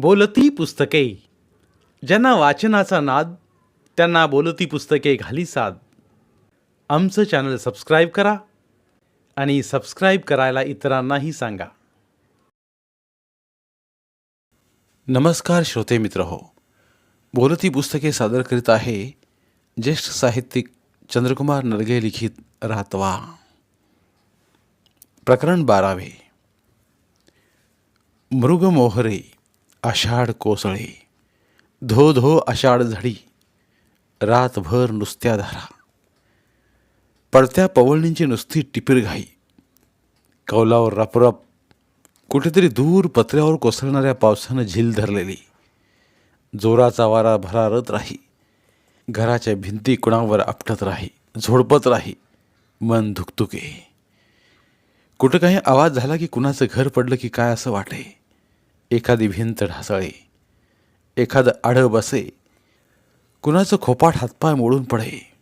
बोलती पुस्तके. ज्यांना वाचनाचा नाद त्यांना बोलती पुस्तके घाली साद. आमचं चॅनल सबस्क्राईब करा आणि सबस्क्राईब करायला इतरांनाही सांगा. नमस्कार श्रोते मित्र हो. बोलती पुस्तके सादर करीत आहे ज्येष्ठ साहित्यिक चंद्रकुमार नरगे लिखित रातवा प्रकरण बारावे. मृग मोहरे आषाढ कोसळे धो धो आषाढ झडी रातभर नुसत्या धारा. पडत्या पवळणींची नुसती टिपीरघाई कौलावर रपरप कुठेतरी दूर पत्र्यावर कोसळणाऱ्या पावसानं झील धरलेली. जोराचा वारा भरारत राही घराच्या भिंती कुणावर आपटत राही झोडपत राही मन धुकधुके. कुठं काही आवाज झाला की कुणाचं घर पडलं की काय असं वाटे? एखादी भिंत ढासळे एखादं आडं बसे कुणाचं खोपाट हातपाय मोडून पडे.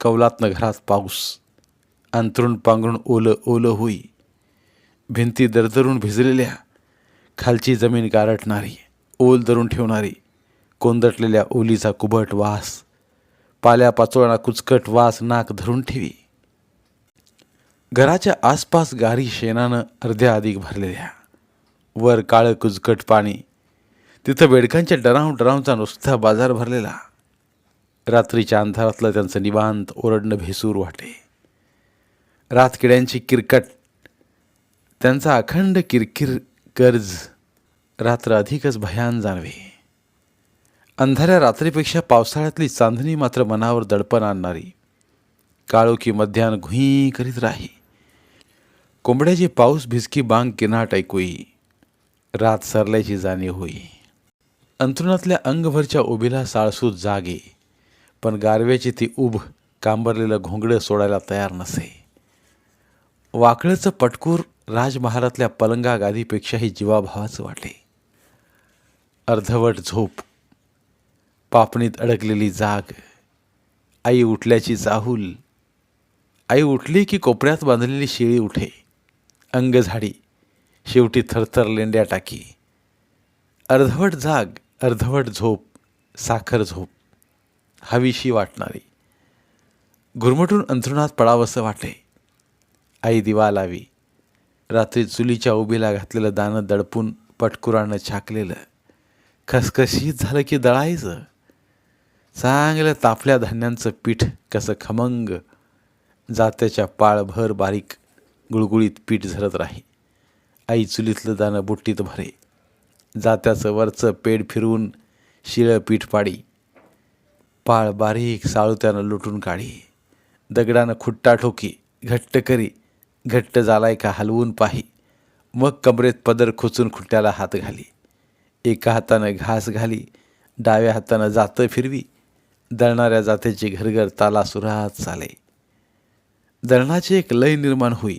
कौलातनं घरात पाऊस अंतरून पांघरून ओलं ओलं होई. भिंती दरदरून भिजलेल्या खालची जमीन गारटणारी ओल धरून ठेवणारी कोंदटलेल्या ओलीचा कुबट वास पाल्या पाचोळा कुचकट वास नाक धरून ठेवी. घराच्या आसपास गारी शेणानं अर्ध्या अधिक भरलेल्या. वर काळं कुजकट पाणी. तिथं बेडकांच्या डराव डरावचा नुसता बाजार भरलेला. रात्रीच्या अंधारातलं त्यांचं निवांत ओरडणं भेसूर वाटे. रातकिड्यांची किरकट. त्यांचा अखंड किरकिर कर्ज रात्र अधिकच भयान जाणवे. अंधाऱ्या रात्रीपेक्षा पावसाळ्यातली चांदणी मात्र मनावर दडपण आणणारी. काळोखी मध्यान घुई करीत राही. कोंबड्याची पाऊस भिजकी बांग किनाट ऐकूई. रात सरल्याची जाणीव होई. अंथरुणातल्या अंगभरच्या उभीला साळसूत जागे पण गारव्याची ती उभ कांबरलेलं घोंगडं सोडायला तयार नसे. वाकळचं पटकूर राजमहालातल्या पलंगा गादीपेक्षाही जीवाभावाचं वाटे. अर्धवट झोप पापणीत अडकलेली जाग आई उठल्याची चाहूल आई उठली की कोपऱ्यात बांधलेली शेळी उठे अंग झाडी शेवटी थरथर लेंड्या टाकी. अर्धवट जाग अर्धवट झोप साखर झोप. हवीशी वाटणारी. घुरमटून अंथरुणात पडावंसं वाटे. आई दिवा लावी. रात्री चुलीच्या उभीला घातलेलं दाणं दडपून पटकुरानं छाकलेलं. खसखशीत झालं की दळायचं. चांगल्या तापल्या धान्यांचं पीठ कसं खमंग. जात्याच्या पाळभर बारीक गुळगुळीत पीठ झरत राही. आई चुलीतलं दाणं बुट्टीत भरे. जात्याचं वरचं पेड फिरवून शिळं पीठ पाडी. पाळ बारीक साळुत्यानं लुटून काढी. दगडानं खुट्टा ठोकी घट्ट करी घट्ट झालाय का हलवून पाही. मग कमरेत पदर खोचून खुट्ट्याला हात घाली. एका हातानं घास घाली डाव्या हातानं जातं फिरवी. दळणाऱ्या जातेची घरघर ताला सुरात चाले. दळणाची एक लय निर्माण होई.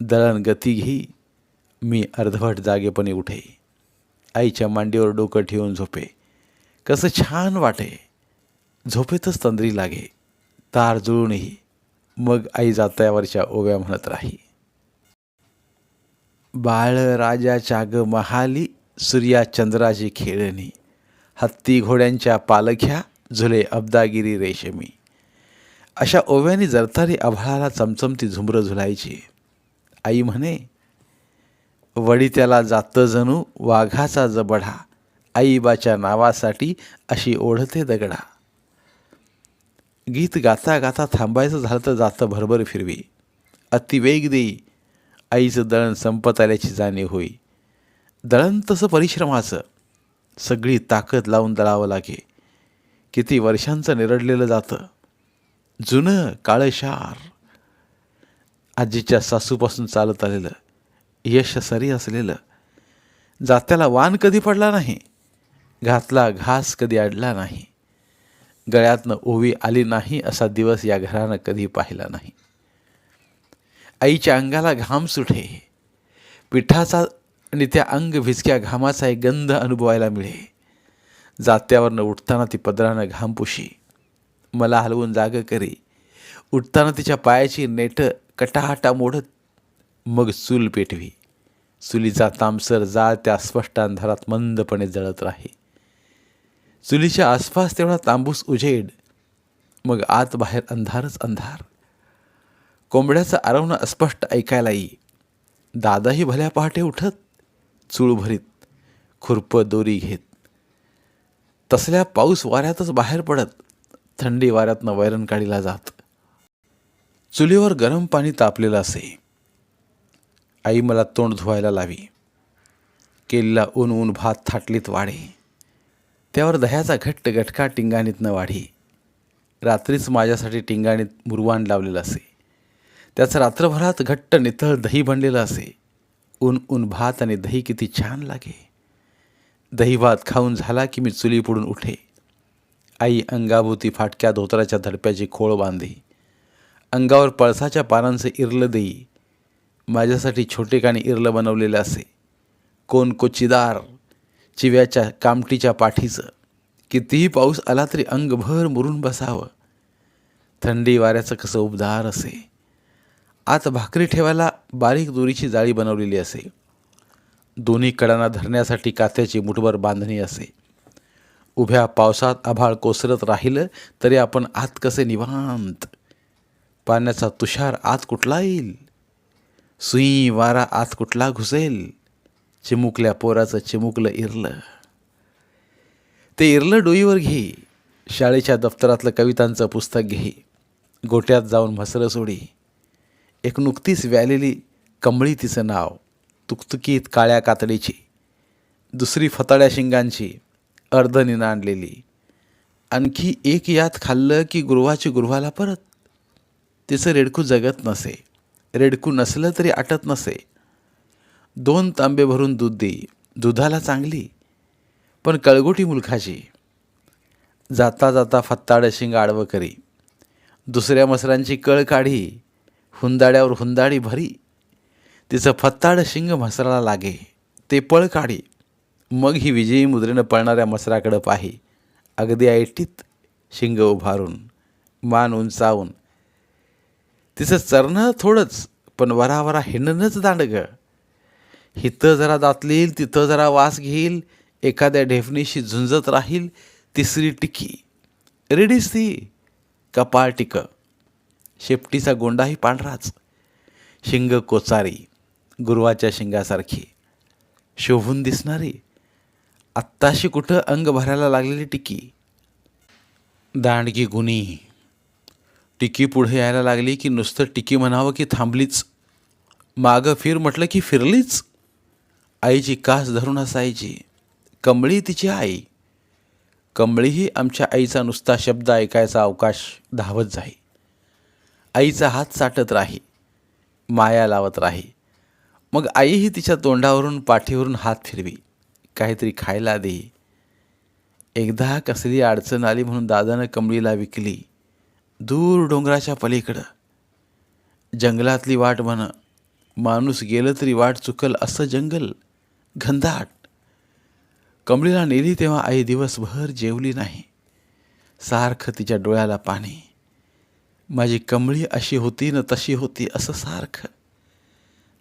दळण गती घेई मी अर्धवट जागेपणे उठे. आईच्या मांडीवर डोकं ठेवून झोपे. कसं छान वाटे. झोपेतच तंद्री लागे. तार जुळूनही. मग आई जात्यावरच्या ओव्या म्हणत राही. बाळ राजाच्या ग महाली सूर्या चंद्राची खेळणी. हत्ती घोड्यांच्या पालख्या झुले अब्दागिरी रेशमी. अशा ओव्याने जरतारी आभाळाला चमचमती झुमरं झुलायची. आई म्हणे वडी त्याला जातं जणू वाघाचा जबडा आईबाच्या नावासाठी अशी ओढते दगडा. गीत गाता गाता थांबायचं झालं तर जातं भरभर फिरवी. अतिवेग देई आईचं दळण संपत आल्याची जाणीव होई. दळण तसं परिश्रमाचं. सगळी ताकद लावून दळावं लागे. किती वर्षांचं निरडलेलं जातं. जुनं काळं शार. आजीच्या सासूपासून चालत आलेलं. यश सरी असलेलं. जात्याला वान कधी पडला नाही घातला घास कधी अडला नाही गळ्यातनं ओवी आली नाही असा दिवस या घरानं कधी पाहिला नाही. आईच्या अंगाला घाम सुटे पिठाचा आणि त्या अंग भिजक्या घामाचा एक गंध अनुभवायला मिळे. जात्यावरनं उठताना ती पदरानं घाम पुशी मला हलवून जाग करी. उठताना तिच्या पायाची नेटं कटाहटा मोडत मग चूल पेटवी. चुलीचा तामसर जाळ त्या स्पष्ट अंधारात मंदपणे जळत राही. चुलीच्या आसपास तेवढा तांबूस उजेड. मग आत बाहेर अंधारच अंधार. कोंबड्याचं आरवणं अस्पष्ट ऐकायला येई दादाही भल्या पहाटे उठत चूळ भरीत खुरपं दोरी घेत. तसल्या पाऊस वाऱ्यातच बाहेर पडत थंडी वाऱ्यातनं वैरण काढीला जात. चुलीवर गरम पाणी तापलेलं असे. आई मला तोंड धुवायला लावी. केलेला ऊन ऊन भात थाटलीत वाढे. त्यावर दह्याचा घट्ट गटका टिंगाणीतनं वाढी. रात्रीच माझ्यासाठी टिंगाणीत मुरवाण लावलेलं असे. त्याचं रात्रभरात घट्ट नितळ दही बनलेलं असे. ऊन ऊन भात आणि दही किती छान लागे. दही भात खाऊन झाला की मी चुली पुढून उठे. आई अंगाभोवती फाटक्या धोतराच्या धडप्याची खोळ बांधे. अंगावर पळसाच्या पानांचं इरलं देई. माझ्यासाठी छोटे काणी इरलं बनवलेलं असे. कोण कोचिदार चिव्याच्या कामटीच्या पाठीचं. कितीही पाऊस आला तरी अंगभर मुरून बसावं. थंडी वाऱ्याचं कसं उबदार असे. आत भाकरी ठेवायला बारीक दोरीची जाळी बनवलेली असे. दोन्ही कडांना धरण्यासाठी कात्याची मुठभर बांधणी असे. उभ्या पावसात आभाळ कोसरत राहिलं तरी आपण आत कसे निवांत. पाण्याचा तुषार आत कुठला येईल? सुई वारा आत कुठला घुसेल? चिमुकल्या पोराचं चिमुकलं इरलं. ते इरलं डोईवर घे. शाळेच्या दफ्तरातलं कवितांचं पुस्तक घे. गोट्यात जाऊन म्हसरं सोडी. एक नुकतीच व्यालेली कमळी तिचं नाव. तुकतुकीत काळ्या कातडीची. दुसरी फताळ्या शिंगांची. अर्धनिनं आणलेली आणखी एक यात खाल्लं की गुरुवाची गुरुवाला परत. तिचं रेडकू जगत नसे. रेडकू नसलं तरी आटत नसे. दोन तांबे भरून दूध देई दुधाला चांगली पण कळगोटी मुलखाची जाता जाता फत्ताड शिंग आडवं करी. दुसऱ्या मसरांची कळ काढी हुंदाड्यावर हुंदाडी भरी. तिचं फत्ताड शिंग म्हसराला लागे ते पळ काढी. मग ही विजयी मुद्रेनं पळणाऱ्या मसराकडं पाही. अगदी ऐटीत शिंग उभारून मान उंचावून तिचं चरणं थोडंच पण वरावरा हिंडणंच दांडगं. हिथं जरा दातलील तिथं जरा वास घेईल एखाद्या ढेफणीशी झुंजत राहील तिसरी टिकी. रेडीच ती कपाळ टिक. शेपटीचा गोंडाही पांढराच. शिंग कोचारी गुरुवाच्या शिंगासारखी. शोभून दिसणारी. आत्ताशी कुठं अंग भरायला लागलेली टिकी. दांडगी गुणी. टिकी पुढे यायला लागली की नुसतं टिकी म्हणावं की थांबलीच. मागं फिर म्हटलं की फिरलीच. आईची कास धरून असायची. कमळी तिची आई. कमळीही आमच्या आईचा नुसता शब्द ऐकायचा अवकाश धावत जाई. आईचा हात साटत राही. माया लावत राही. मग आईही तिच्या तोंडावरून पाठीवरून हात फिरवी. काहीतरी खायला दे. एकदा कसली अडचण आली म्हणून दादानं कमळीला विकली. दूर डोंगराच्या पलीकडं. जंगलातली वाट म्हण माणूस गेलं तरी वाट चुकल असं जंगल घनदाट. कमळीला नेली तेव्हा आई दिवसभर जेवली नाही. सारखं तिच्या डोळ्याला पाणी. माझी कमळी अशी होती न तशी होती असं सारखं.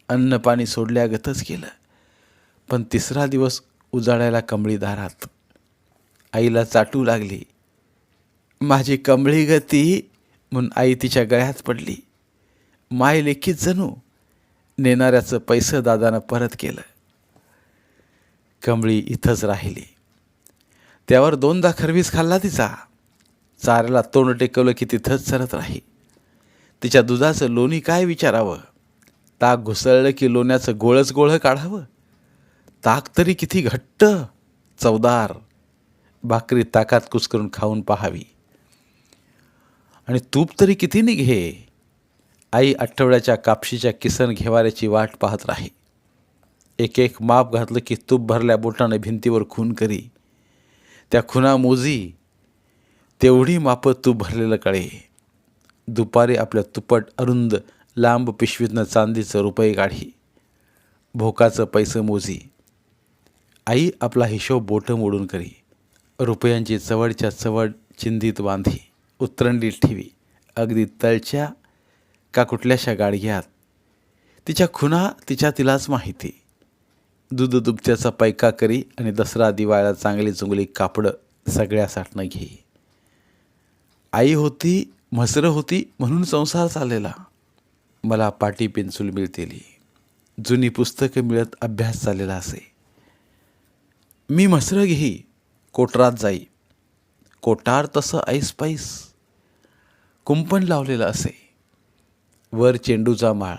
अन्न पाणी सोडल्यागतच गेलं. पण तिसरा दिवस उजाडायला कमळी दारात. आईला चाटू लागली. माझी कमळी गती म्हणून आई तिच्या गळ्यात पडली. माय लेखीत जणू नेणाऱ्याचं पैसं दादानं परत केलं. कमळी इथंच राहिली. त्यावर दोनदा खरवीस खाल्ला तिचा. चाऱ्याला तोंड टेकवलं की तिथंच सरत राही. तिच्या दुधाचं लोणी काय विचारावं? ताक घुसळलं की लोण्याचं गोळच गोळं काढावं? ताक तरी किती घट्ट चवदार. भाकरी ताकात कुसकरून खाऊन पाहावी. आणि तूप तरी किती निघे आई आठवड्याच्या कापशीच्या किसन घेवाऱ्याची वाट पाहत राही. एक एक माप घातलं की तूप भरल्या बोटाने भिंतीवर खून करी. त्या खुना मोजी तेवढी मापं तूप भरलेलं कळे. दुपारी आपल्या तुपट अरुंद लांब पिशवीतनं चांदीचं रुपये काढी. भोकाचं पैसं मोजी. आई आपला हिशोब बोटं मोडून करी. रुपयांची चवडच्या चवड चिंधीत बांधी. उतरंडीत ठेवी. अगदी तळच्या का कुठल्याशा गाडग्यात? तिच्या खुना तिच्या तिलाच माहिती. दूध दुबत्याचा पैका करी आणि दसरा दिवाळ्याला चांगली चुंगली कापडं सगळ्यासाठनं घे. आई होती म्हसरं होती म्हणून संसार चाललेला. मला पाटी पेन्सिल मिळतेली. जुनी पुस्तकं मिळत अभ्यास चाललेला असे. मी म्हसरं घेई कोटरात जाई. कोटार तसं ऐस पैस. कुंपण लावलेलं असे. वर चेंडूचा माळ.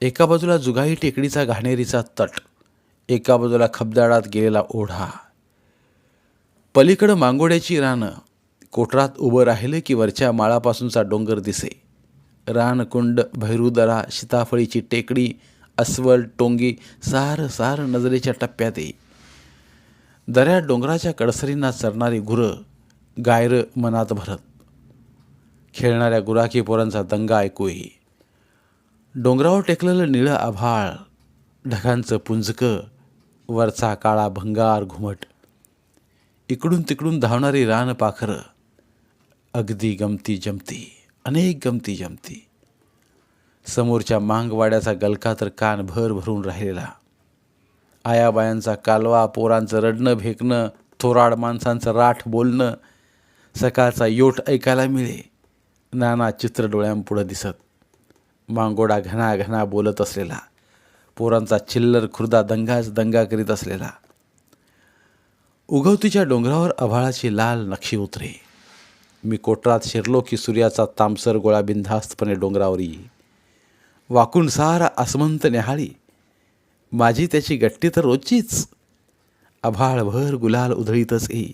एका बाजूला जुगाई टेकडीचा घाणेरीचा तट. एका बाजूला खबदाडात गेलेला ओढा. पलीकडं मांगोड्याची रानं. कोटरात उभं राहिलं की वरच्या माळापासूनचा डोंगर दिसे. रानकुंड भैरूदरा सीताफळीची टेकडी अस्वल टोंगी सार सार नजरेच्या टप्प्यात ये. दऱ्या डोंगराच्या कडसरींना चरणारी गुरं गायरं मनात भरत. खेळणाऱ्या गुराखी पोरांचा दंगा ऐकूही. डोंगरावर टेकलेलं निळं आभाळ ढगांचं पुंजकं वरचा काळा भंगार घुमट. इकडून तिकडून धावणारी रानपाखरं अगदी गमती जमती अनेक गमती जमती. समोरच्या मांगवाड्याचा गलका तर कान भर भरून राहिलेला. आयाबायांचा कालवा पोरांचं रडणं भेकणं थोराड माणसांचं राठ बोलणं सकाळचा योट ऐकायला मिळे. नाना चित्र डोळ्यांपुढं दिसत. मांगोडा घना घना बोलत असलेला. पोरांचा चिल्लर खुर्दा दंगाच दंगा करीत असलेला. उगवतीच्या डोंगरावर आभाळाची लाल नक्षी उतरे. मी कोटरात शिरलो की सूर्याचा तामसर गोळा बिंधास्तपणे डोंगरावर येई. वाकून सारा आसमंत निहाळी. माझी त्याची गट्टी तर रोजचीच. आभाळभर गुलाल उधळीतच येई.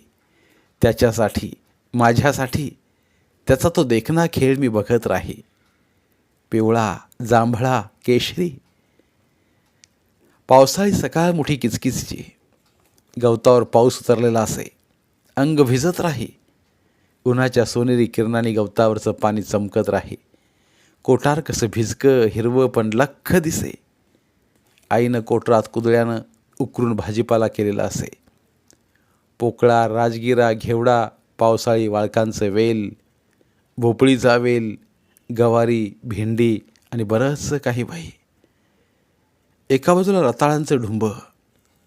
त्याच्यासाठी माझ्यासाठी त्याचा तो देखणा खेळ मी बघत राही. पिवळा जांभळा केशरी. पावसाळी सकाळ मोठी किचकिचची. गवतावर पाऊस उतरलेला असे. अंग भिजत राही. उन्हाच्या सोनेरी किरणाने गवतावरचं पाणी चमकत राही. कोटार कसं भिजकं हिरवं पण लख्ख दिसे. आईनं कोटरात कुदळ्यानं उकरून भाजीपाला केलेला असे. पोकळा राजगिरा घेवडा पावसाळी वाळकांचं वेल. भोपळीचा वेल गवारी भेंडी आणि बरंचसं काही बाई. एका बाजूला रताळांचं ढुंब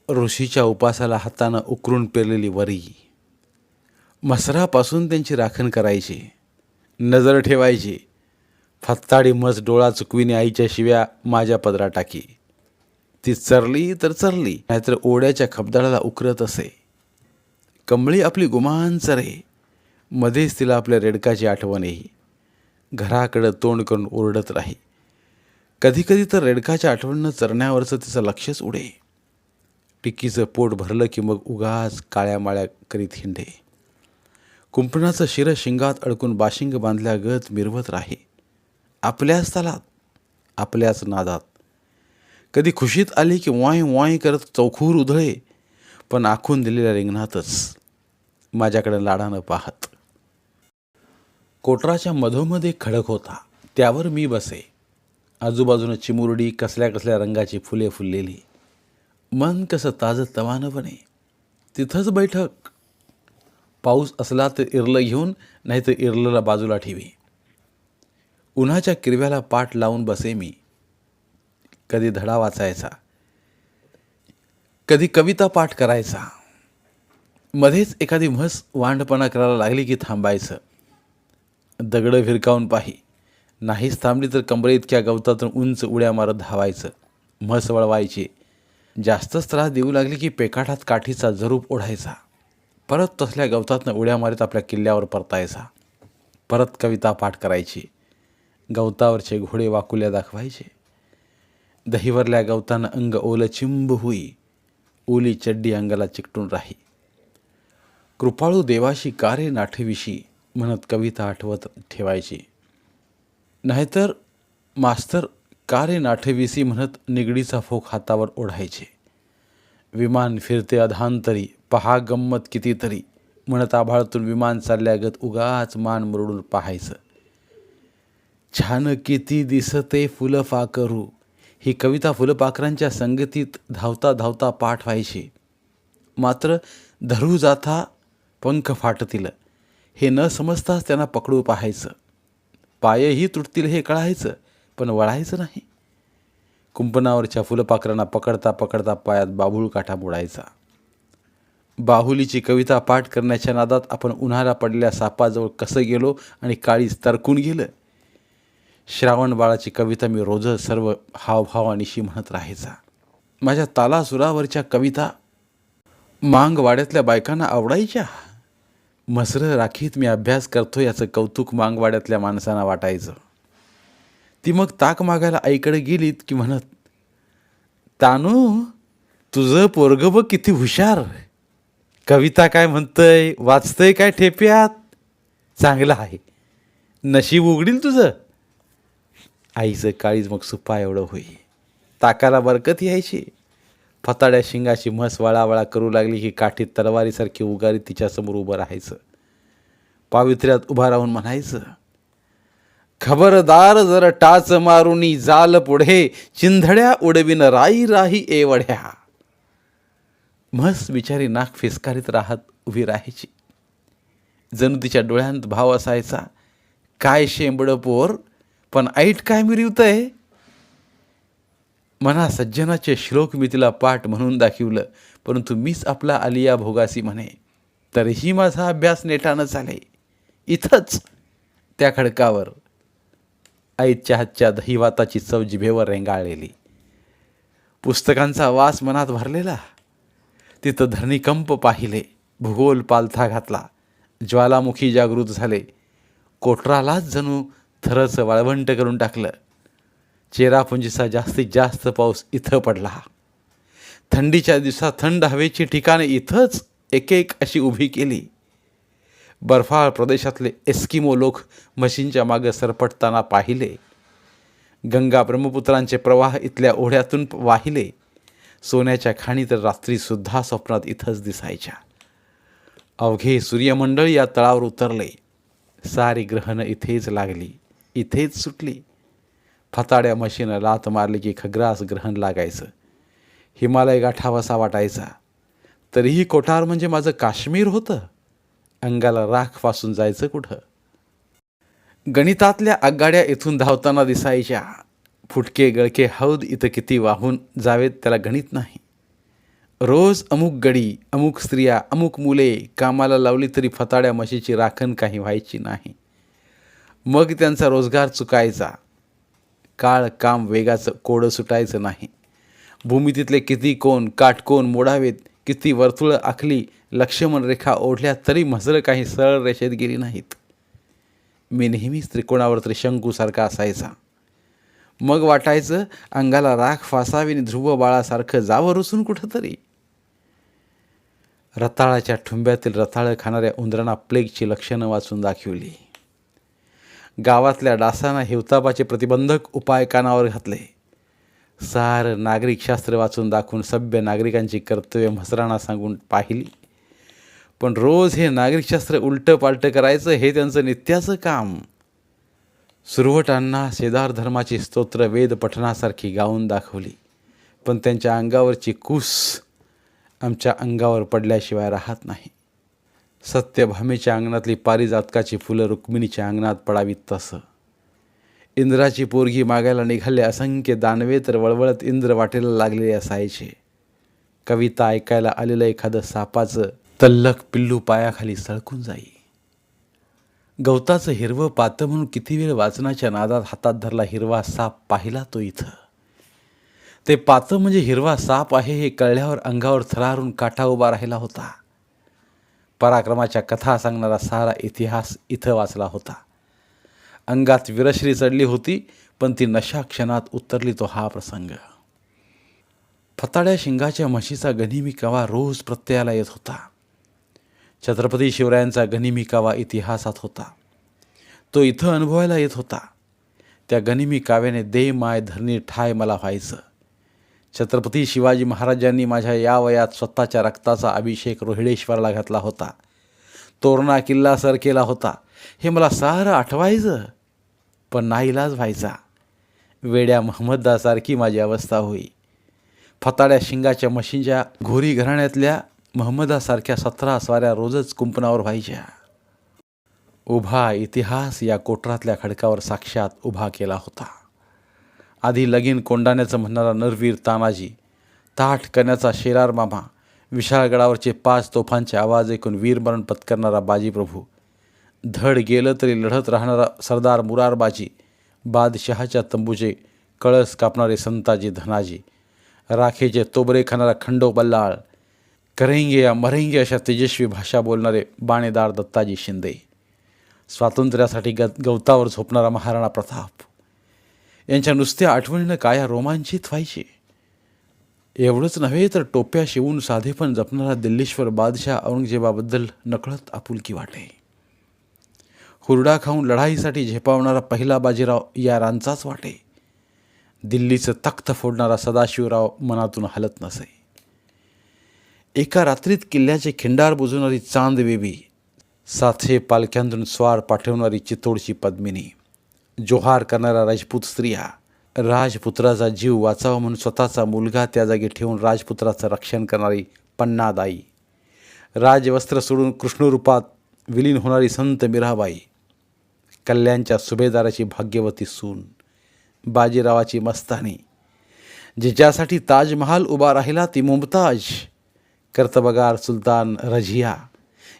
ऋषीच्या उपासाला हातानं उकरून पेरलेली वरी. मसरापासून त्यांची राखण करायची नजर ठेवायची फत्ताडी मस डोळा चुकविणे आईच्या शिव्या माझ्या पदरा टाकी. ती चरली तर चरली नाहीतर ओढ्याच्या खबदाडाला उकरत असे. कमळी आपली गुमान चरे मध्येच तिला आपल्या रेडकाची आठवण येई. घराकडं तोंड करून ओरडत राही. कधीकधी तर रेडकाच्या आठवणं चरण्यावरचं तिचं लक्षच उडे. टिक्कीचं पोट भरलं की मग उगाच काळ्या माळ्या करीत हिंडे. कुंपणाचं शिरं शिंगात अडकून बाशिंग बांधल्या गत मिरवत राहे. आपल्याच तालात आपल्याच नादात. कधी खुशीत आली की वाय वाय करत चौखूर उधळे पण आखून दिलेल्या रिंगणातच माझ्याकडे लाडानं पाहत. कोटराच्या मधोमध एक खडक होता. त्यावर मी बसे. आजूबाजूनं चिमुरडी कसल्या कसल्या रंगाची फुले फुललेली. मन कसं ताजं तवानं बने. तिथंच बैठक. पाऊस असला तर इरलं घेऊन नाही तर इरलला बाजूला ठेवी. उन्हाच्या किरव्याला पाठ लावून बसे मी. कधी धडा वाचायचा. कधी कविता पाठ करायचा. मध्येच एखादी म्हस वांडपणा करायला लागली की थांबायचं. दगडं भिरकावून पाही. नाहीच थांबली तर कंबरे इतक्या गवतातून उंच उड्या मारत धावायचं. म्हस वळवायची. जास्तच त्रास देऊ लागली की पेकाठात काठीचा जरूप ओढायचा. परत तसल्या गवतातनं उड्या मारीत आपल्या किल्ल्यावर परतायचा. परत कविता पाठ करायची. गवतावरचे घोडे वाकुल्या दाखवायचे. दहीवरल्या गवतानं अंग ओलं चिंब होई. ओली चड्डी अंगाला चिकटून राही. कृपाळू देवाशी कारे नाठविशी. म्हणत कविता आठवत ठेवायची. नाहीतर मास्तर कारे नाठविसी म्हणत निगडीचा फोक हातावर ओढायचे. विमान फिरते अधांतरी पहा गंमत कितीतरी म्हणत आभाळातून विमान चालल्यागत उगाच मान मुरडून पाहायचं. छान किती दिसते फुलपाकरू ही कविता फुलपाखरांच्या संगतीत धावता धावता पाठ व्हायची. मात्र धरू जाता पंख फाटतील. हे न समजताच त्यांना पकडू पाहायचं. पायही तुटतील हे कळायचं पण वळायचं नाही. कुंपणावरच्या फुलपाखरांना पकडता पकडता पायात बाभूळ काठा बुडायचा. बाहुलीची कविता पाठ करण्याच्या नादात आपण उन्हाळा पडलेल्या सापाजवळ कसं गेलो आणि काळीच तरकून गेलं? श्रावण बाळाची कविता मी रोजच सर्व हावभावानिशी म्हणत राहायचा. माझ्या तालासुरावरच्या कविता मांग वाड्यातल्या बायकांना आवडायच्या? मसरं राखीत मी अभ्यास करतो याचं कौतुक मांगवाड्यातल्या माणसांना वाटायचं. ती मग ताक मागायला आईकडे गेलीत की म्हणत तानू तुझं पोरग बघ किती हुशार कविता काय म्हणतंय वाचतंय काय ठेप्यात? चांगलं आहे. नशीब उघडील तुझं. आईचं काळीज मग सुपा एवढं होई. ताकाला बरकत यायची. फताड्या शिंगाची म्हस वळावळा करू लागली की काठीत तलवारीसारखी उगारी तिच्यासमोर उभं राहायचं. पावित्र्यात उभा राहून म्हणायचं खबरदार जर टाच मारुनी जाल पुढे चिंधड्या उडविन राई राही एवढ्या. म्हस बिचारी नाक फिसकारीत राहत उभी राहायची. जणू तिच्या डोळ्यांत भाव असायचा काय शेंबडं पोर पण ऐट काय मिरवतंय? मना सज्जनाचे श्लोक मी तिला पाठ म्हणून दाखवलं परंतु मीच आपला आलिया भोगासी म्हणे तरीही माझा अभ्यास नेटानं झाले. इथंच त्या खडकावर. आईच्या हातच्या दहीवाताची चव जिभेवर रेंगाळलेली. पुस्तकांचा वास मनात भरलेला. तिथं धरणीकंप पाहिले भूगोल पालथा घातला ज्वालामुखी जागृत झाले. कोटरालाच जणू थरचं वाळवंट करून टाकलं. चेरापुंजीचा जास्तीत जास्त पाऊस इथं पडला. थंडीच्या दिवसात थंड हवेची ठिकाणे इथंच एक एक अशी उभी केली. बर्फाळ प्रदेशातले एस्किमो लोक म्हशींच्या मागं सरपटताना पाहिले. गंगा ब्रह्मपुत्रांचे प्रवाह इथल्या ओढ्यातून वाहिले. सोन्याच्या खाणी तर रात्रीसुद्धा स्वप्नात इथंच दिसायच्या. अवघे सूर्यमंडळ या तळावर उतरले. सारी ग्रहणं इथेच लागली. इथेच सुटली. फताड्या मशीनं लात मारली की खग्रास ग्रहण लागायचं. हिमालय गाठावासा वाटायचा. तरीही कोठार म्हणजे माझं काश्मीर होतं. अंगाला राखपासून जायचं कुठं? गणितातल्या आगगाड्या इथून धावताना दिसायच्या. फुटके गळके हौद इथं किती वाहून जावेत त्याला गणित नाही. रोज अमुक गडी अमुक स्त्रिया अमुक मुले कामाला लावली तरी फताड्या म्हशीची राखण काही व्हायची नाही. मग त्यांचा रोजगार चुकायचा. काळ काम वेगाचं कोडं सुटायचं नाही. भूमितीतले किती कोण काटकोण मोडावेत किती वर्तुळं आखली लक्ष्मण रेखा ओढल्या तरी मजरं काही सरळ रेषेत गेली नाहीत. मी नेहमीच त्रिकोणावर त्रिशंकूसारखा असायचा. मग वाटायचं अंगाला राख फासावी आणि ध्रुव बाळासारखं जावं रुसून कुठंतरी. रताळाच्या ठुंब्यातील रताळं खाणाऱ्या उंदरांना प्लेगची लक्षणं वाचून दाखवली. गावातल्या डासांना हिवतापाचे प्रतिबंधक उपाय कानावर घातले. सार नागरिकशास्त्र वाचून दाखवून सभ्य नागरिकांची कर्तव्य म्हसराणा सांगून पाहिली. पण रोज हे नागरिकशास्त्र उलटं पालटं करायचं हे त्यांचं नित्याचं काम. सुरवटांना शेदार धर्माची स्तोत्र वेद पठणासारखी गाऊन दाखवली. पण त्यांच्या अंगावरची कूस आमच्या अंगावर पडल्याशिवाय राहत नाही. सत्यभामेच्या अंगणातली पारिजातकाची फुलं रुक्मिणीच्या अंगणात पडावीत तसं. इंद्राची पोरगी मागायला निघाले असंख्य दानवे तर वळवळत इंद्र वाटेला लागलेले असायचे. कविता ऐकायला आलेलं एखादं सापाचं तल्लक पिल्लू पायाखाली सळकून जाई. गवताचं हिरवं पातं म्हणून किती वेळ वाचनाच्या नादात हातात धरला हिरवा साप पाहिला तो इथं. ते पातं म्हणजे हिरवा साप आहे हे कळल्यावर अंगावर थरारून काठा उभा राहिला होता. पराक्रमाच्या कथा सांगणारा सारा इतिहास इथं वाचला होता. अंगात विरश्री चढली होती पण ती नशा क्षणात उतरली तो हा प्रसंग. फताड्या शिंगाच्या म्हशीचा गनिमी कवा रोज प्रत्ययाला येत होता. छत्रपती शिवरायांचा गनिमी कावा इतिहासात होता. तो इथं अनुभवायला येत होता. त्या गनिमी काव्याने दे माय धरणी ठाय मला व्हायचं. छत्रपती शिवाजी महाराजांनी माझ्या या वयात स्वतःच्या रक्ताचा अभिषेक रोहिडेश्वरला घातला होता. तोरणा किल्ला सर केला होता. हे मला सारं आठवायचं पण नाईलाज व्हायचा. वेड्या महम्मदासारखी माझी अवस्था होई. फताड्या शिंगाच्या मशीनच्या घोरी घराण्यातल्या महम्मदासारख्या सतरा स्वाऱ्या रोजच कुंपणावर व्हायच्या. उभा इतिहास या कोटरातल्या खडकावर साक्षात उभा केला होता. आधी लगीन कोंडाण्याचं म्हणणारा नरवीर तानाजी ताठ करण्याचा शेरार मामा विशाळगडावरचे पाच तोफांचे आवाज ऐकून वीरमरण पत्करणारा बाजीप्रभू धड गेलं तरी लढत राहणारा सरदार मुरारबाजी बादशहाच्या तंबूचे कळस कापणारे संताजी धनाजी राखेचे तोबरे खाणारा खंडो बल्लाळ करेंगे या मरेंगे अशा तेजस्वी भाषा बोलणारे बाणेदार दत्ताजी शिंदे. स्वातंत्र्यासाठी ग गवतावर झोपणारा महाराणा प्रताप. यांच्या नुसत्या आठवणीनं काया रोमांचित व्हायची? एवढंच नव्हे तर टोप्या शिवून साधेपण जपणारा दिल्लीश्वर बादशाह औरंगजेबाबद्दल नकळत आपुलकी वाटे हुरडा खाऊन लढाईसाठी झेपावणारा पहिला बाजीराव या रांचाच वाटे. दिल्लीचं तख्त फोडणारा सदाशिवराव मनातून हलत नसे. एका रात्रीत किल्ल्याचे खिंडार बुजवणारी चांद बेबी साथे पालख्यांतून स्वार पाठवणारी चितोडची पद्मिनी जोहार करणाऱ्या राजपूत स्त्रिया राजपुत्राचा जीव वाचावा म्हणून स्वतःचा मुलगा त्या जागी ठेवून राजपुत्राचं रक्षण करणारी पन्नादाई. राजवस्त्र सोडून कृष्णरूपात विलीन होणारी संत मिराबाई. कल्याणच्या सुभेदाराची भाग्यवती सून. बाजीरावाची मस्तानी. जिच्यासाठी ताजमहाल उभा राहिला ती मुमताज. कर्तबगार सुलतान रझिया.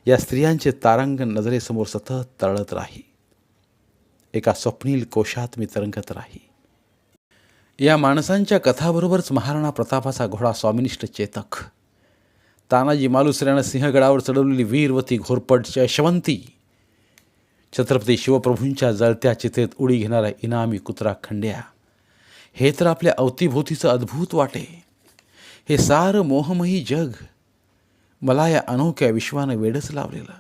या स्त्रियांचे तारांगण नजरेसमोर सतत तळत राही. एका स्वप्नील कोशात मी तरंगत राही. या माणसांच्या कथाबरोबरच महाराणा प्रतापाचा घोडा स्वामिनिष्ठ चेतक. तानाजी मालुसऱ्यानं सिंहगडावर चढवलेली वीरवती घोरपट यशवंती छत्रपती शिवप्रभूंच्या जळत्या चितेत उडी घेणारा इनामी कुत्रा खंड्या. हे तर आपल्या अवतीभोवतीचं अद्भुत वाटे. हे सारं मोहमयी जग. मला या अनोख्या विश्वानं वेडच लावलेलं.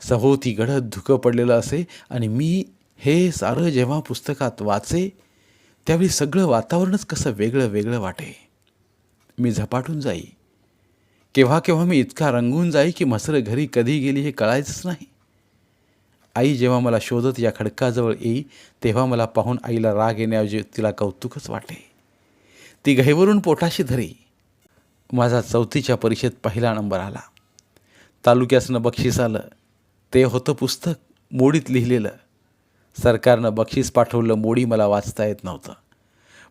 सभोवती गडद धुकं पडलेलं असे आणि मी हे सारं जेव्हा पुस्तकात वाचे त्यावेळी सगळं वातावरणच कसं वेगळं वेगळं वाटे. मी झपाटून जाई. केव्हा केव्हा मी इतका रंगून जाई की म्हसरं घरी कधी गेली हे कळायचंच नाही. आई जेव्हा मला शोधत या खडकाजवळ येई तेव्हा मला पाहून आईला राग येण्याऐवजी तिला कौतुकच वाटे. ती घाईवरून पोटाशी धरी. माझा चौथीच्या परीक्षेत पहिला नंबर आला. तालुक्यासनं बक्षीस आलं. ते होतं पुस्तक मोडीत लिहिलेलं. सरकारनं बक्षीस पाठवलं मोडी मला वाचता येत नव्हतं.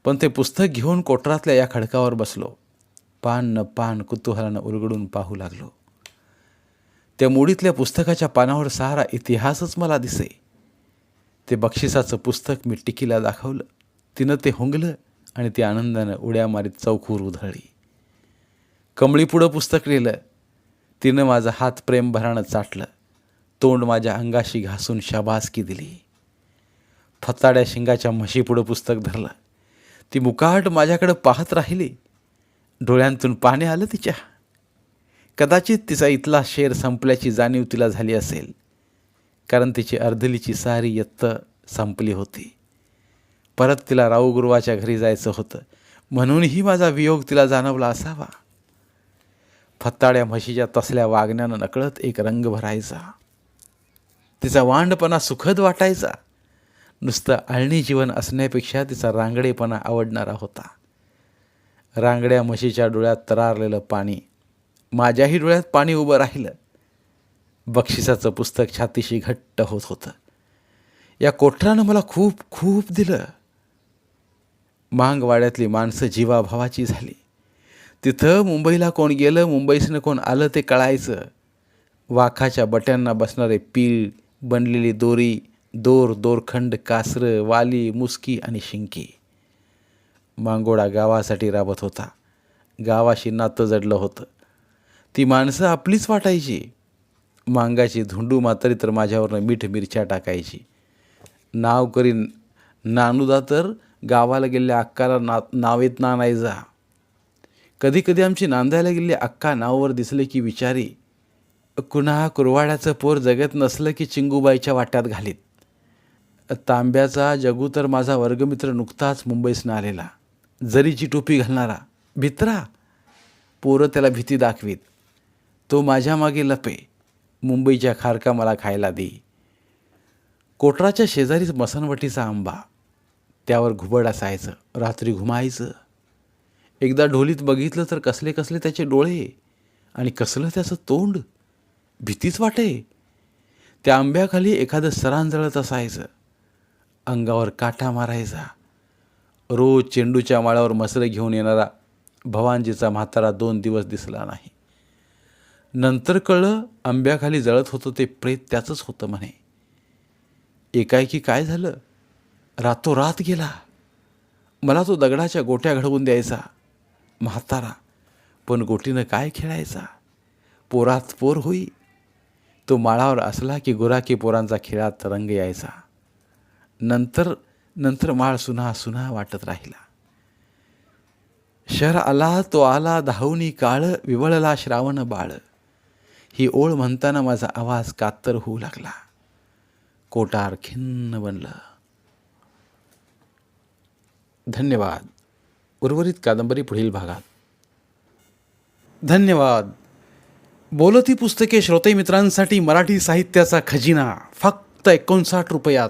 पण ते पुस्तक घेऊन कोटरातल्या या खडकावर बसलो. पान न पान कुतूहलानं उलगडून पाहू लागलो. त्या मोडीतल्या पुस्तकाच्या पानावर सारा इतिहासच मला दिसे. ते बक्षिसाचं पुस्तक मी टिकीला दाखवलं. तिनं ते हुंगलं आणि ती आनंदानं उड्या मारीत चौखूर उधळली. कमळीपुढं पुस्तक लिहिलं. तिनं माझा हात प्रेमभरानं चाटलं. तोंड माझ्या अंगाशी घासून शाबासकी दिली. फताड्या शिंगाच्या म्हशीपुढं पुस्तक धरलं. ती मुकाट माझ्याकडं पाहत राहिली. डोळ्यांतून पाहणे आलं तिच्या. कदाचित तिचा इथला शेर संपल्याची जाणीव तिला झाली असेल. कारण तिची अर्धलीची सारी यत्त संपली होती. परत तिला राऊ गुरुवाच्या घरी जायचं होतं. म्हणूनही माझा वियोग तिला जाणवला असावा. फत्ताड्या म्हशीच्या तसल्या वागण्यानं नकळत एक रंग भरायचा. तिचा वांडपणा सुखद वाटायचा. नुसतं आळणी जीवन असण्यापेक्षा तिचा रांगडेपणा आवडणारा होता. रांगड्या म्हशीच्या डोळ्यात तरारलेलं पाणी माझ्याही डोळ्यात पाणी उभं राहिलं. बक्षिसाचं पुस्तक छातीशी घट्ट होत होतं. या कोठरानं मला खूप खूप दिलं. मांगवाड्यातली माणसं जीवाभावाची झाली. तिथं मुंबईला कोण गेलं मुंबईसनं कोण आलं ते कळायचं. वाखाच्या बट्यांना बसणारे पीळ बनलेली दोरी दोर दोरखंड कासरं वाली मुसकी आणि शिंकी. मांगोडा गावासाठी राबत होता. गावाशी नातं जडलं होतं. ती माणसं आपलीच वाटायची. मांगाची धुंडू म्हातारी तर माझ्यावरनं मीठ मिरच्या टाकायची. नाव करीन नानुदा तर गावाला गेलेल्या अक्काला ना नावेत ना नाही जा कधी कधी आमची नांदायला गेलेली अक्का नावावर दिसले की विचारी कुणा कुरवाड्याचं पोर जगत नसलं की चिंगूबाईच्या वाट्यात घालीत. तांब्याचा जगू तर माझा वर्गमित्र नुकताच मुंबईसनं आलेला जरीची टोपी घालणारा. भित्रा पोरं त्याला भीती दाखवीत. तो माझ्या मागे लपे. मुंबईच्या खारका मला खायला दे. कोटराच्या शेजारीच मसनवटीचा आंबा. त्यावर घुबड असायचं. रात्री घुमायचं. एकदा ढोलीत बघितलं तर कसले कसले त्याचे डोळे आणि कसलं त्याचं तोंड. भीतीच वाटे. त्या आंब्याखाली एखादं सरांजळत असायचं. अंगावर काटा मारायचा. रोज चेंडूच्या माळावर मसरे घेऊन येणारा भवानजीचा म्हातारा दोन दिवस दिसला नाही. नंतर कळलं आंब्याखाली जळत होतं ते प्रेत त्याचंच होतं म्हणे. एकाएकी काय झालं? रातोरात गेला. मला तो दगडाच्या गोट्या घडवून द्यायचा. म्हातारा पण गोटीनं काय खेळायचा? पोरात पोर होई. तो माळावर असला की गुराकी पोरांचा खेळात रंग यायचा. नंतर नंतर माळ सुना सुना वाटत राहिला. शहर आला तो आला धावणी काळ विवळला श्रावण बाळ. ही ओळ म्हणताना माझा आवाज कातर होऊ लागला. कोटार खिन्न बनलं. धन्यवाद. उर्वरित कादंबरी पुढील भागात. धन्यवाद. बोलती पुस्तके श्रोते मित्रांसाठी मराठी साहित्याचा खजिना. फक्त एकोणसाठ रुपयात.